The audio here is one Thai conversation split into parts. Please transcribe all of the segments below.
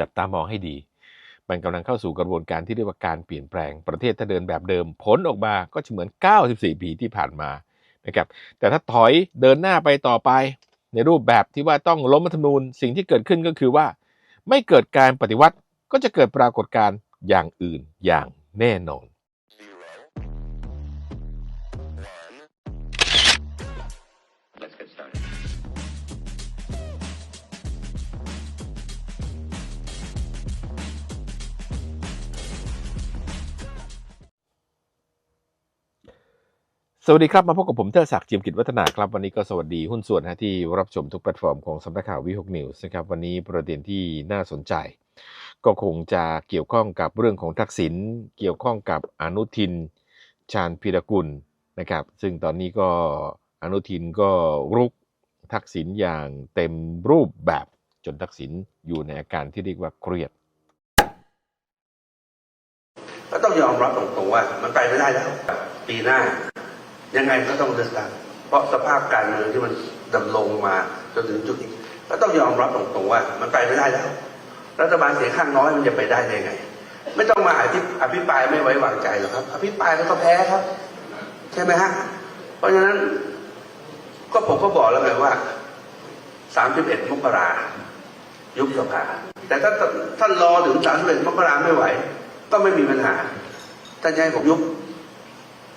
จับตามองให้ดี มันกำลังเข้าสู่กระบวนการที่เรียกว่าการเปลี่ยนแปลงประเทศถ้าเดินแบบเดิม ผลออกมาก็จะเหมือน 94 ปีที่ผ่านมานะครับแต่ถ้าถอยเดินหน้าไปต่อไป ในรูปแบบที่ว่าต้องล้มรัฐธรรมนูญสิ่งที่เกิดขึ้นก็คือว่า ไม่เกิดการปฏิวัติก็จะเกิดปรากฏการณ์อย่างอื่นอย่างแน่นอน สวัสดีครับ มาพบกับผมเทอศักดิ์จียมกิจวัฒนาครับ วันนี้ก็สวัสดีหุ้นส่วนนะที่รับชมทุกแพลตฟอร์มของสำนักข่าววิหกนิวส์นะครับวันนี้ประเด็นที่น่าสนใจ ก็คงจะเกี่ยวข้องกับเรื่องของทักษิณเกี่ยวข้องกับอนุทิน ชาญพิรกุลนะครับ ซึ่งตอนนี้ก็อนุทินก็รุกทักษิณอย่างเต็มรูปแบบจนทักษิณอยู่ในอาการที่เรียกว่าเครียด ก็ต้องยอมรับตรงๆว่ามันไปไม่ได้แล้ว ปีหน้า ยังไงก็ต้องเลือกตั้งเพราะสภาพการเมืองที่มันดำรงมาจนถึงจุดนี้ก็ต้องยอมรับตรงๆว่า มันไปไม่ได้แล้ว รัฐบาลเสียงข้างน้อยมันจะไปได้ยังไง ไม่ต้องมาอภิอภิปรายไม่ไว้วางใจหรอกครับ อภิปรายแล้วก็แพ้ครับ ใช่ไหมฮะเพราะฉะนั้น ก็ผมก็บอกแล้วไงว่า 31 มกรายุบสภาแต่ถ้าท่านรอถึง 31 มกราไม่ไหว ก็ไม่มีปัญหาท่านจะให้ผมยุบ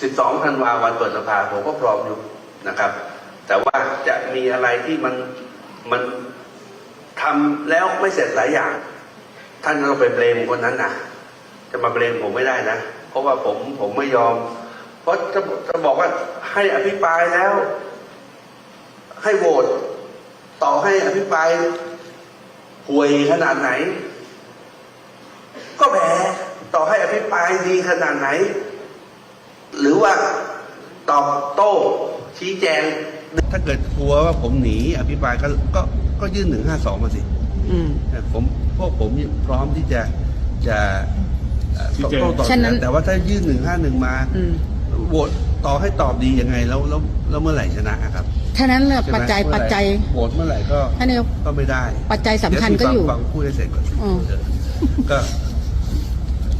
12ธันวาวันเปิดสภาผมก็พร้อมอยุบนะครับ แต่ว่าจะมีอะไรที่มันมันทำแล้วไม่เสร็จหลายอย่าง ท่านก็ไปเบลมคนนั้นนะจะมาเบลมผมไม่ได้นะ เพราะว่าผมผมไม่ยอม เพราะจะจะบอกว่าให้อภิปรายแล้ว ให้โหวตต่อให้อภิปรายห่วยขนาดไหน ก็แพ้ต่อให้อภิปรายดีขนาดไหน หรือว่าตอบโต้ชี้แจง ถ้าเกิดกลัวว่าผมหนีอภิปรายก็ก็ก็ยื่นหนึ่งห้าสองมาสิอืม ผมพวกผมพร้อมที่จะจะเอ่อชี้แจง โต้ตอบฉะนั้น แต่ว่าถ้ายื่นหนึ่งห้าหนึ่งมาอืมโหวตต่อให้ตอบดียังไงแล้วแล้วแล้วเมื่อไหร่ชนะครับท่านั้นแหละใช่ไหมปัจจัยเมื่อไหร่ปัจจัยโหวตเมื่อไหร่ก็ท่านนายกก็ไม่ได้ ปัจจัยสำคัญก็อยู่ เดี๋วฟังฟังพูดให้เสร็จก่อนอืมเออก็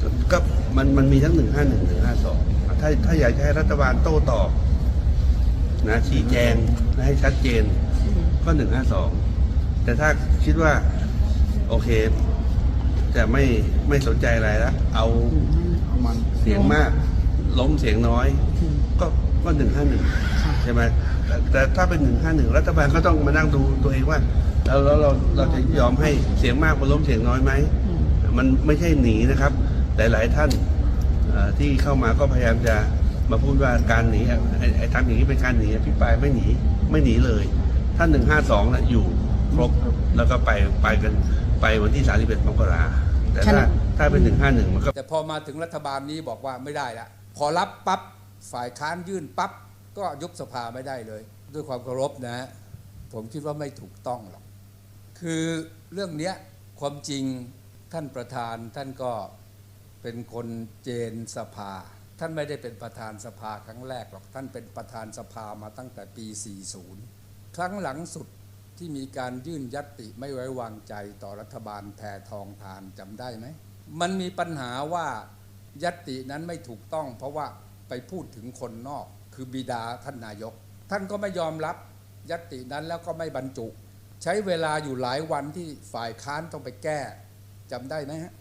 ก็ก็มันมันมีทั้งหนึ่งห้าหนึ่งหนึ่งห้าสอง ถ้าถ้าอยากจะให้รัฐบาลโต้ตอบนะชี้แจงให้ชัดเจน ก็หนึ่งห้าสองแต่ถ้าคิดว่า โอเค จะไม่ไม่สนใจอะไรแล้วเอาเสียงมาก ล้มเสียงน้อย ก็ก็หนึ่งห้าหนึ่งใช่ไหมแต่ถ้าเป็นหนึ่งห้าหนึ่งรัฐบาลก็ต้องมานั่งดูตัวเองว่า แล้วแล้วเราเราจะยอมให้เสียงมากกว่าล้มเสียงน้อยไหมมันไม่ใช่หนีนะครับ หลาย ๆ ท่าน ที่เข้ามาก็พยายามจะมาพูดว่าการหนีอะไอ้ไอ้ทำอย่างนี้เป็นการหนีอภิปรายไม่หนีไม่หนีเลย ท่านหนึ่งห้าสองนะอยู่ครบแล้วก็ไปไปกันไปวันที่สามสิบเอ็ดมกราแต่ฉะนั้ถ้านถ้าเป็นหนึ่งห้าหนึ่งมันก็แต่พอมาถึงรัฐบาลนี้บอกว่าไม่ได้ละพอรับปั๊บฝ่ายค้านยื่นปั๊บก็ยุบสภาไม่ได้เลย ด้วยความเคารพนะ ผมคิดว่าไม่ถูกต้องหรอก คือเรื่องเนี้ยความจริงท่านประธานท่านก็ เป็นคนเจนสภา ท่านไม่ได้เป็นประธานสภาครั้งแรกหรอกท่านเป็นประธานสภามาตั้งแต่ปี 40 ครั้งหลังสุดที่มีการยื่นยัตติไม่ไว้วางใจต่อรัฐบาลแพทองทานจำได้ไหม มันมีปัญหาว่ายัตตินั้นไม่ถูกต้อง เพราะว่าไปพูดถึงคนนอก คือบิดาท่านนายก ท่านก็ไม่ยอมรับยัตตินั้นแล้วก็ไม่บรรจุ ใช้เวลาอยู่หลายวันที่ฝ่ายค้านต้องไปแก้จำได้ไหมฮะ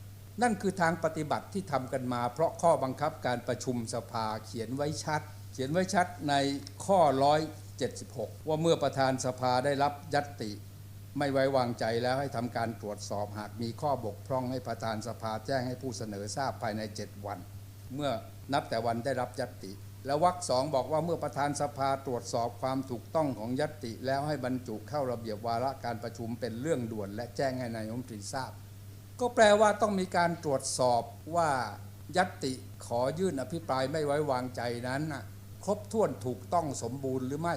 นั่นคือทางปฏิบัติที่ทำกันมา เพราะข้อบังคับการประชุมสภาเขียนไว้ชัด เขียนไว้ชัดในข้อ 176 ว่าเมื่อประธานสภาได้รับยัตติ ไม่ไว้วางใจแล้วให้ทำการตรวจสอบหากมีข้อบกพร่องให้ประธานสภาแจ้งให้ผู้เสนอทราบภายใน 7 วัน เมื่อนับแต่วันได้รับยัตติแล้ววรรคสองบอกว่าเมื่อประธานสภาตรวจสอบความถูกต้องของยัตติ แล้วให้บรรจุเข้าระเบียบวาระการประชุมเป็นเรื่องด่วน และแจ้งให้นายมนตรีทราบ ก็แปลว่าต้องมีการตรวจสอบว่ายัตติขอยื่นอภิปรายไม่ไว้วางใจนั้น ครบถ้วนถูกต้องสมบูรณ์หรือไม่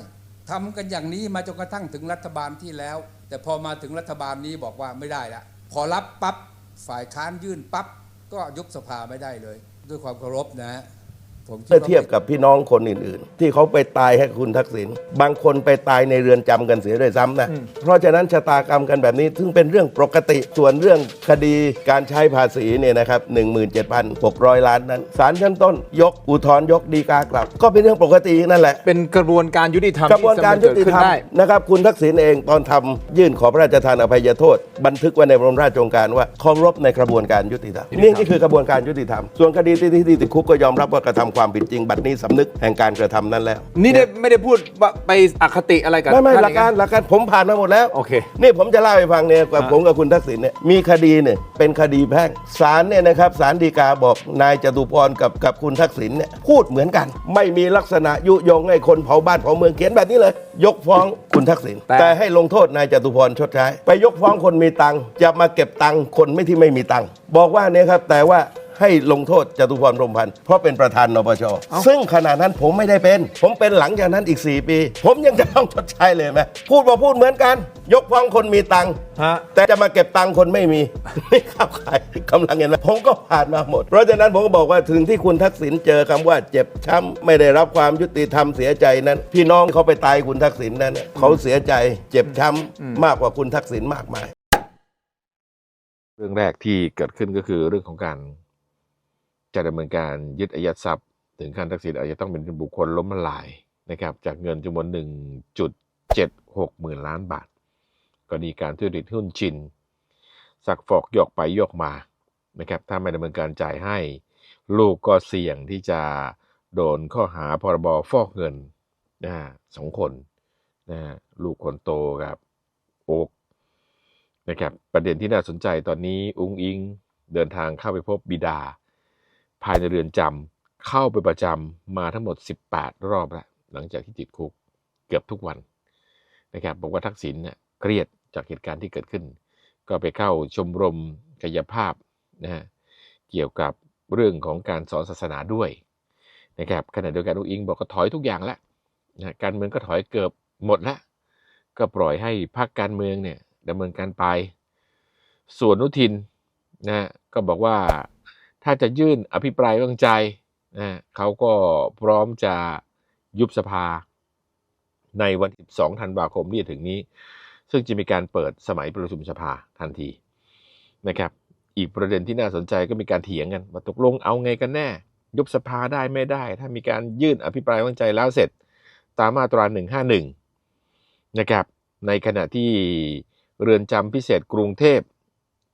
ทำกันอย่างนี้มาจนกระทั่งถึงรัฐบาลที่แล้ว แต่พอมาถึงรัฐบาลนี้บอกว่าไม่ได้ละพอรับปั๊บฝ่ายค้านยื่นปั๊บก็ยุบสภาไม่ได้เลย ด้วยความเคารพนะฮะ เมื่อว่าเทียบกับพี่น้องคนอื่น ๆ ที่เขาไปตายให้คุณทักษิณบางคนไปตายในเรือนจำกันเสียด้วยซ้ำนะเพราะฉะนั้นชะตากรรมกันแบบนี้ซึ่งเป็นเรื่องปกติส่วนเรื่องคดีการใช้ภาษีเนี่ยนะครับ17,600 ล้านนั้นศาลชั้นต้น ยกอุทธรณ์ยกดีกากลับ ก็เป็นเรื่องปกตินั่นแหละ เป็นกระบวนการยุติธรรมกระบวนการยุติธรรมที่สามารถเกิดขึ้นได้นะครับคุณทักษิณเองตอนทำยื่นขอพระราชทานอภัยโทษ บันทึกไว้ในบรมราชโองการว่าเคารพในกระบวนการยุติธรรมนี่นี่คือกระบวนการยุติธรรมส่วนคดีที่ที่ที่ติดคุกก็ยอมรับว่ากระทำความผิดจริง บัดนี้สำนึกแห่งการกระทำนั้นแล้วนี่ได้ไม่ได้พูดว่าไปอคติอะไรกับไม่ไม่ท่นหลักการอย่งนั้นหลักการผมผ่านมาหมดแล้ว โอเค นี่ผมจะเล่าให้ฟังเนี่ยกับผมกับคุณทักษิณเนี่ยมีคดีเนี่ยเป็นคดีแพ่งศาลเนี่ยนะครับศาลฎีกาบอกนายจตุพรกับกับคุณทักษิณเนี่ยพูดเหมือนกัน ไม่มีลักษณะยุยงให้คนเผาบ้านเผาเมืองเขียนแบบนี้เลย ยกฟ้องคุณทักษิณแต่ แต่ให้ลงโทษนายจตุพรชดใช้ ไปยกฟ้องคนมีตังค์จะมาเก็บตังค์คนไม่ที่ไม่มีตังค์บอกว่าเนี่ยครับแต่ว่า ให้ลงโทษจตุพรพรหมพันธ์เพราะเป็นประธานนปชซึ่งขณะนั้นผมไม่ได้เป็น ผมเป็นหลังจากนั้นอีก 4 ปี ผมยังจะต้องชดใช้เลยไหมพูดมาพูดเหมือนกัน ยกฟ้องคนมีตังค์ฮะ แต่จะมาเก็บตังค์คนไม่มี ไม่เข้าขายกำลังเห็นไหมผมก็ผ่านมาหมด เพราะฉะนั้นผมก็บอกว่าถึงที่คุณทักษิณเจอคำว่าเจ็บช้ำไม่ได้รับความยุติธรรมเสียใจนั้น พี่น้องเขาไปตายคุณทักษิณนั้นเนี่ยเขาเสียใจเจ็บช้ำมากกว่าคุณทักษิณมากมาย เรื่องแรกที่เกิดขึ้นก็คือเรื่องของการ จะดำเนินการยึดอายัดทรัพย์ ถึงขั้นทักษิณอาจจะต้องเป็นบุคคลล้มละลายนะครับจากเงินจำนวน 1.76 หมื่นล้านบาทกรณีการทุจริตหุ้นชิน สักฟอกโยกไปโยกมานะครับถ้าไม่ดำเนินการจ่ายให้ ลูกก็เสี่ยงที่จะโดนข้อหาพรบฟอกเงินนะสองคนนะฮะลูกคนโตกับโอ๊กนะครับประเด็นที่น่าสนใจตอนนี้อุ้งอิงเดินทางเข้าไปพบบิดา ภายในเรือนจำเข้าไปประจำมาทั้งหมด 18 รอบแล้วหลังจากที่ติดคุกเกือบทุกวันนะครับบอกว่าทักษิณเนี่ยเครียดจากเหตุการณ์ที่เกิดขึ้น ก็ไปเข้าชมรมกายภาพนะฮะเกี่ยวกับเรื่องของการสอนศาสนาด้วยนะครับขณะเดียวกันอุ้งอิงบอกก็ถอยทุกอย่างแล้วนะการเมืองก็ถอยเกือบหมดแล้วก็ปล่อยให้พรรคการเมืองเนี่ยดำเนินการไป ส่วนนุทินนะก็บอกว่า ถ้าจะยื่นอภิปรายว้วางใจนะเขาก็พร้อมจะยุบสภาในวันที่2ธันวาคมที่จะถึงนี้ ซึ่งจะมีการเปิดสมัยประชุมสภาทันทีนะครับ อีกประเด็นที่น่าสนใจก็มีการเถียงกันว่าตกลงเอาไงกันแน่ ยุบสภาได้ไม่ได้ ถ้ามีการยื่นอภิปรายว้วางใจแล้วเสร็จตามมาตรา151นะครับในขณะที่เรือนจำพิเศษกรุงเทพ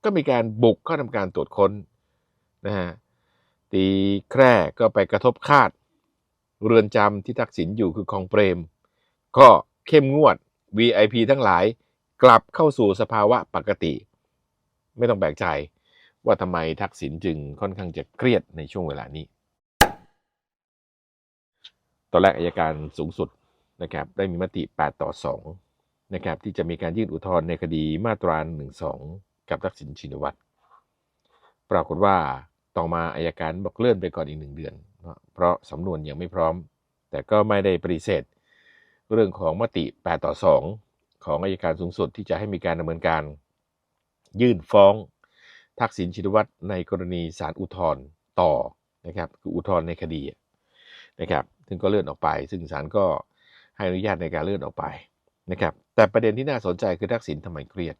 ก็มีการบุกเข้าทำการตรวจค้น นะฮะตีแคร่ก็ไปกระทบคาด เรือนจำที่ทักษิณอยู่คือคลองเปรม ก็เข้มงวด VIP ทั้งหลายกลับเข้าสู่สภาวะปกติ ไม่ต้องแปลกใจว่าทำไมทักษิณจึงค่อนข้างจะเครียดในช่วงเวลานี้ ตอนแรกอายการสูงสุดนะครับได้มีมติ 8 ต่อ 2 นะครับที่จะมีการยื่นอุทธรณ์ในคดีมาตรา1 2 กับทักษิณชินวัตร ปรากฏว่าต่อมาอายการบอกเลื่อนไปก่อนอีกหนึ่งเดือน เพราะสำนวนยังไม่พร้อม แต่ก็ไม่ได้ปฏิเสธ เรื่องของมติ 8 ต่อ 2 ของอายการสูงสุดที่จะให้มีการดำเนินการ ยื่นฟ้อง ทักษิณชินวัตรในกรณีศาลอุทธรณ์ต่อนะครับคืออุทธรณ์ในคดีนะครับซึ่งก็เลื่อนออกไป ซึ่งศาลก็ให้อนุญาตในการเลื่อนออกไปนะครับแต่ประเด็นที่น่าสนใจคือทักษิณทำไมเครียด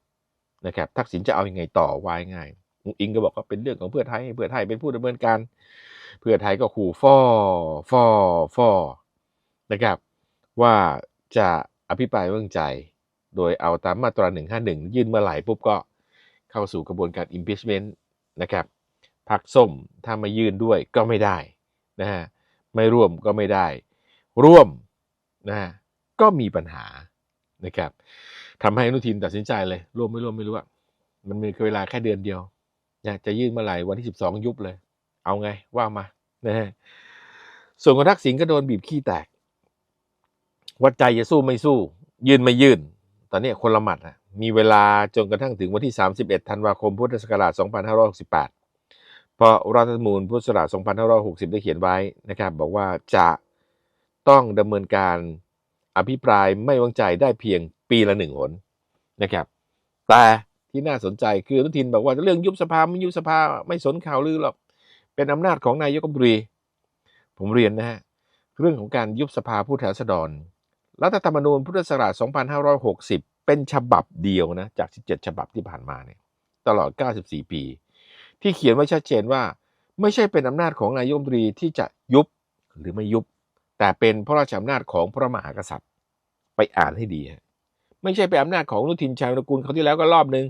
นะครับทักษิณจะเอาอยัางไงต่อวายง่าย อุงอิงก็บอกว่าเป็นเรื่องของเพื่อไทย เพื่อไทยเป็นผู้ดำเนินการ เพื่อไทยก็ขู่ฟอฟอฟอนะครับ ว่าจะอภิปรายไว้วางใจ โดยเอาตามมาตรา 151 ยื่นเมื่อไหร่ปุ๊บก็เข้าสู่กระบวนการ impeachment นะครับพักส้มถ้าไม่ยื่นด้วยก็ไม่ได้นะฮะไม่ร่วมก็ไม่ได้ ร่วมนะฮะก็มีปัญหานะครับทำให้อนุทินตัดสินใจเลย ร่วมไม่ร่วมไม่รู้อะมันมีเวลาแค่เดือนเดียว อยากจะยื่นเมื่อไหร่วันที่ 12 ยุบเลย เอาไงว่ามานะฮะส่วนคุณทักษิณก็โดนบีบขี้แตก วัดใจจะสู้ไม่สู้ ยื่นไม่ยื่น ตอนนี้คนละหมัดอะมีเวลาจนกระทั่งถึงวันที่ 31 ธันวาคม พุทธศักราช 2568 เพราะรัฐธรรมนูญพุทธศักราช 2560 ได้เขียนไว้นะครับ บอกว่าจะต้องดำเนินการอภิปรายไม่วางใจได้เพียงปีละหนึ่งหนนะครับ แต่ ที่น่าสนใจคืออนุทินบอกว่าเรื่องยุบสภาไม่ยุบสภาไม่สนข่าวลือหรอกเป็นอำนาจของนายกรัฐมนตรี ผมเรียนนะฮะเรื่องของการยุบสภาผู้แทนราษฎรรัฐธรรมนูญพุทธศักราช 2560 เป็นฉบับเดียวนะจาก 17 ฉบับที่ผ่านมาเนี่ยตลอด 94 ปี ที่เขียนไว้ชัดเจนว่า ไม่ใช่เป็นอำนาจของนายกรัฐมนตรีที่จะยุบหรือไม่ยุบ แต่เป็นพระราชอำนาจของพระมหากษัตริย์ ไปอ่านให้ดีฮะไม่ใช่เป็นอำนาจของนุทินชาญวิรกูลเขาที่แล้วก็รอบนึง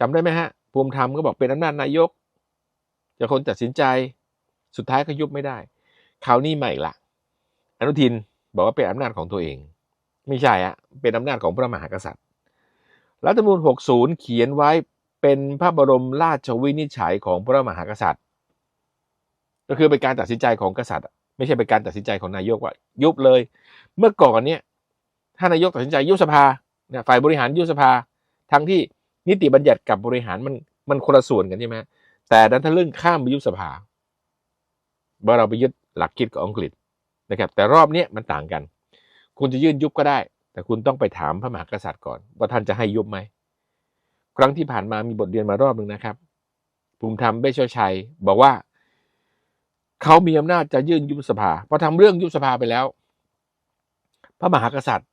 จำได้ไหมฮะ ภูมิธรรมก็บอกเป็นอำนาจนายกจะคนตัดสินใจสุดท้ายก็ยุบไม่ได้คราวนี้ใหม่ละอนุทินบอกว่าเป็นอำนาจของตัวเอง ไม่ใช่อะเป็นอำนาจของพระมหากษัตริย์ รัฐธรรมนูญ60 เขียนไว้เป็นพระบรมราชวินิจฉัยของพระมหากษัตริย์ ก็คือเป็นการตัดสินใจของกษัตริย์ ไม่ใช่เป็นการตัดสินใจของนายกว่า ยุบเลย เมื่อก่อนเนี่ยถ้านายกตัดสินใจยุบสภาเนี่ยฝ่ายบริหารยุบสภาทั้งที่ นิติบัญญัติกับบริหารมันมันคนละส่วนกันใช่ไหมแต่ดันทะลึ่งข้ามไปยุบสภาว่าเราไปยึดหลักคิดของอังกฤษนะครับ แต่รอบนี้มันต่างกัน คุณจะยื่นยุบก็ได้ แต่คุณต้องไปถามพระมหากษัตริย์ก่อน ว่าท่านจะให้ยุบไหมครั้งที่ผ่านมามีบทเรียนมารอบหนึ่งนะครับ ภูมิธรรมเบชชัย บอกว่า เขามีอำนาจจะยื่นยุบสภาพอทำเรื่องยุบสภาไปแล้ว พระมหากษัตริย์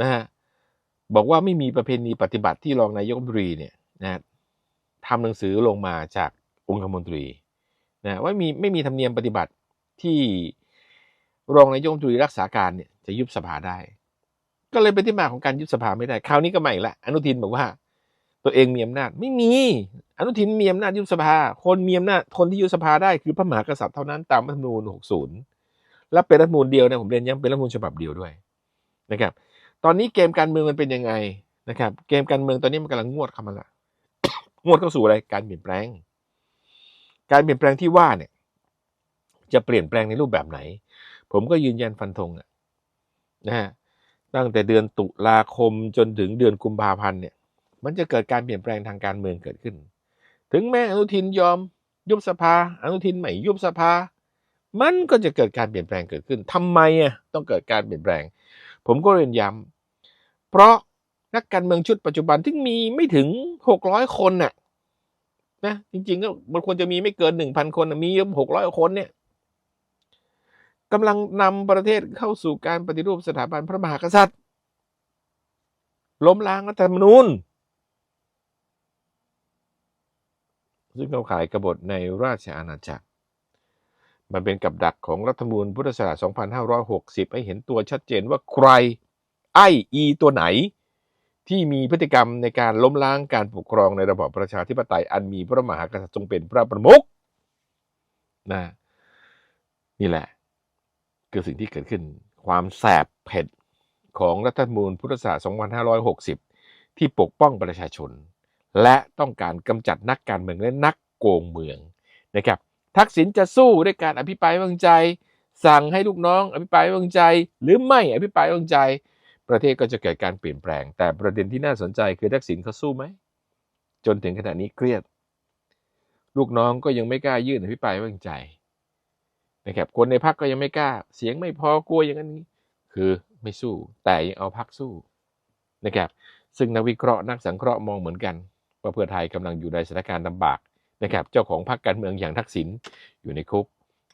นะฮะ บอกว่าไม่มีประเพณีปฏิบัติที่รองนายกรัฐมนตรีเนี่ยนะทำหนังสือลงมาจากองคมนตรีนะว่ามีไม่มีธรรมเนียมปฏิบัติที่รองนายกรัฐมนตรีรักษาการเนี่ยจะยุบสภาได้ ก็เลยเป็นที่มาของการยุบสภาไม่ได้ คราวนี้ก็ใหม่ละอนุทินบอกว่า ตัวเองมีอำนาจไม่มี อนุทินมีอำนาจยุบสภา คนมีอำนาจคนที่ยุบสภาได้คือพระมหากษัตริย์เท่านั้นตามรัฐธรรมนูญ60 และเป็นรัฐธรรมนูญเดียวนะผมเรียนย้ำเป็นรัฐธรรมนูญฉบับเดียวด้วยนะครับ ตอนนี้เกมการเมืองมันเป็นยังไงนะครับ เกมการเมืองตอนนี้มันกำลังงวดเข้ามาละงวดเข้าสู่อะไรการเปลี่ยนแปลง การเปลี่ยนแปลงที่ว่าเนี่ย จะเปลี่ยนแปลงในรูปแบบไหน ผมก็ยืนยันฟันธงอะนะฮะตั้งแต่เดือนตุลาคมจนถึงเดือนกุมภาพันธ์เนี่ย มันจะเกิดการเปลี่ยนแปลงทางการเมืองเกิดขึ้น ถึงแม้อนุทินยอมยุบสภา อนุทินไม่ยุบสภา มันก็จะเกิดการเปลี่ยนแปลงเกิดขึ้นทำไมอะต้องเกิดการเปลี่ยนแปลง ผมก็เรียนย้ำเพราะนักการเมืองชุดปัจจุบันที่มีไม่ถึงหกร้อยคนน่ะนะจริงๆก็มันควรจะมีไม่เกินหนึ่งพันคนน่มีหกร้อยคนเนี่ยกำลังนำประเทศเข้าสู่การปฏิรูปสถาบันพระมหากษัตริย์ ล้มล้างรัฐธรรมนูญซึ่งเข้าขายกบฏในราชอาณาจักร มันเป็นกับดักของรัฐธรรมนูญพุทธศักราช 2560 ให้เห็นตัวชัดเจนว่าใครไออีตัวไหน ที่มีพฤติกรรมในการล้มล้างการปกครองในระบอบประชาธิปไตยอันมีพระมหากษัตริย์ทรงเป็นพระประมุขนะนี่แหละ คือสิ่งที่เกิดขึ้นความแสบเผ็ดของรัฐธรรมนูญพุทธศักราช2560 ที่ปกป้องประชาชน และต้องการกำจัดนักการเมืองและนักโกงเมืองนะครับ ทักษิณจะสู้ด้วยการอภิปรายวางใจ สั่งให้ลูกน้อง อภิปรายวางใจ หรือไม่อภิปรายวางใจ ประเทศก็จะเกิดการเปลี่ยนแปลง แต่ประเด็นที่น่าสนใจคือทักษิณเขาสู้ไหมจนถึงขณะนี้เครียด ลูกน้องก็ยังไม่กล้ายื่นอภิปรายวางใจนะครับคนในพักก็ยังไม่กล้า เสียงไม่พอกลัวอย่างนั้นนี้คือไม่สู้ แต่ยังเอาพักสู้นะครับซึ่งนักวิเคราะห์นักสังเคราะห์มองเหมือนกันว่าเพื่อไทยกำลังอยู่ในสถานการณ์ลำบาก นะครับเจ้าของพรรคการเมืองอย่างทักษิณอยู่ในคุก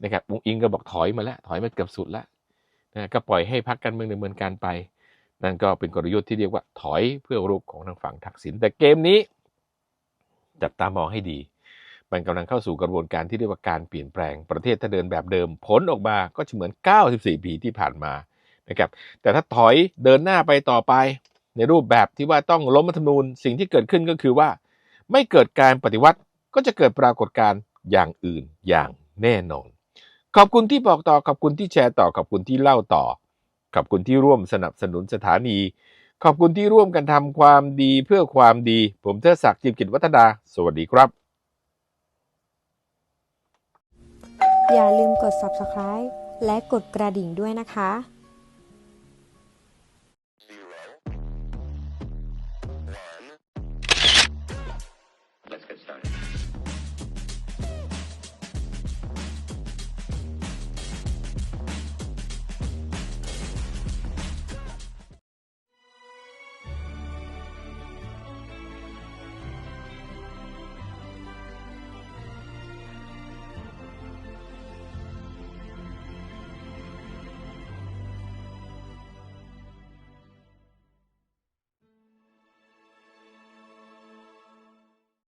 นะครับอุงอิงก็บอกถอยมาแล้วถอยมาเกือบสุดแล้วนะก็ปล่อยให้พรรคการเมืองดำเนินการไป นั่นก็เป็นกลยุทธ์ที่เรียกว่าถอยเพื่อรุกของทางฝั่งทักษิณแต่เกมนี้ จับตามองให้ดี มันกำลังเข้าสู่กระบวนการที่เรียกว่าการเปลี่ยนแปลงประเทศถ้าเดินแบบเดิม ผลออกมาก็จะเหมือน 94 ปีที่ผ่านมานะครับแต่ถ้าถอยเดินหน้าไปต่อไป ในรูปแบบที่ว่าต้องล้มรัฐธรรมนูญสิ่งที่เกิดขึ้นก็คือว่า ไม่เกิดการปฏิวัติ ก็จะเกิดปรากฏการณ์อย่างอื่นอย่างแน่นอน ขอบคุณที่บอกต่อ ขอบคุณที่แชร์ต่อ ขอบคุณที่เล่าต่อ ขอบคุณที่ร่วมสนับสนุนสถานี ขอบคุณที่ร่วมกันทำความดีเพื่อความดี ผมเทดศักดิ์จิมกิจวัฒนา สวัสดีครับ อย่าลืมกด subscribe และกดกระดิ่งด้วยนะคะ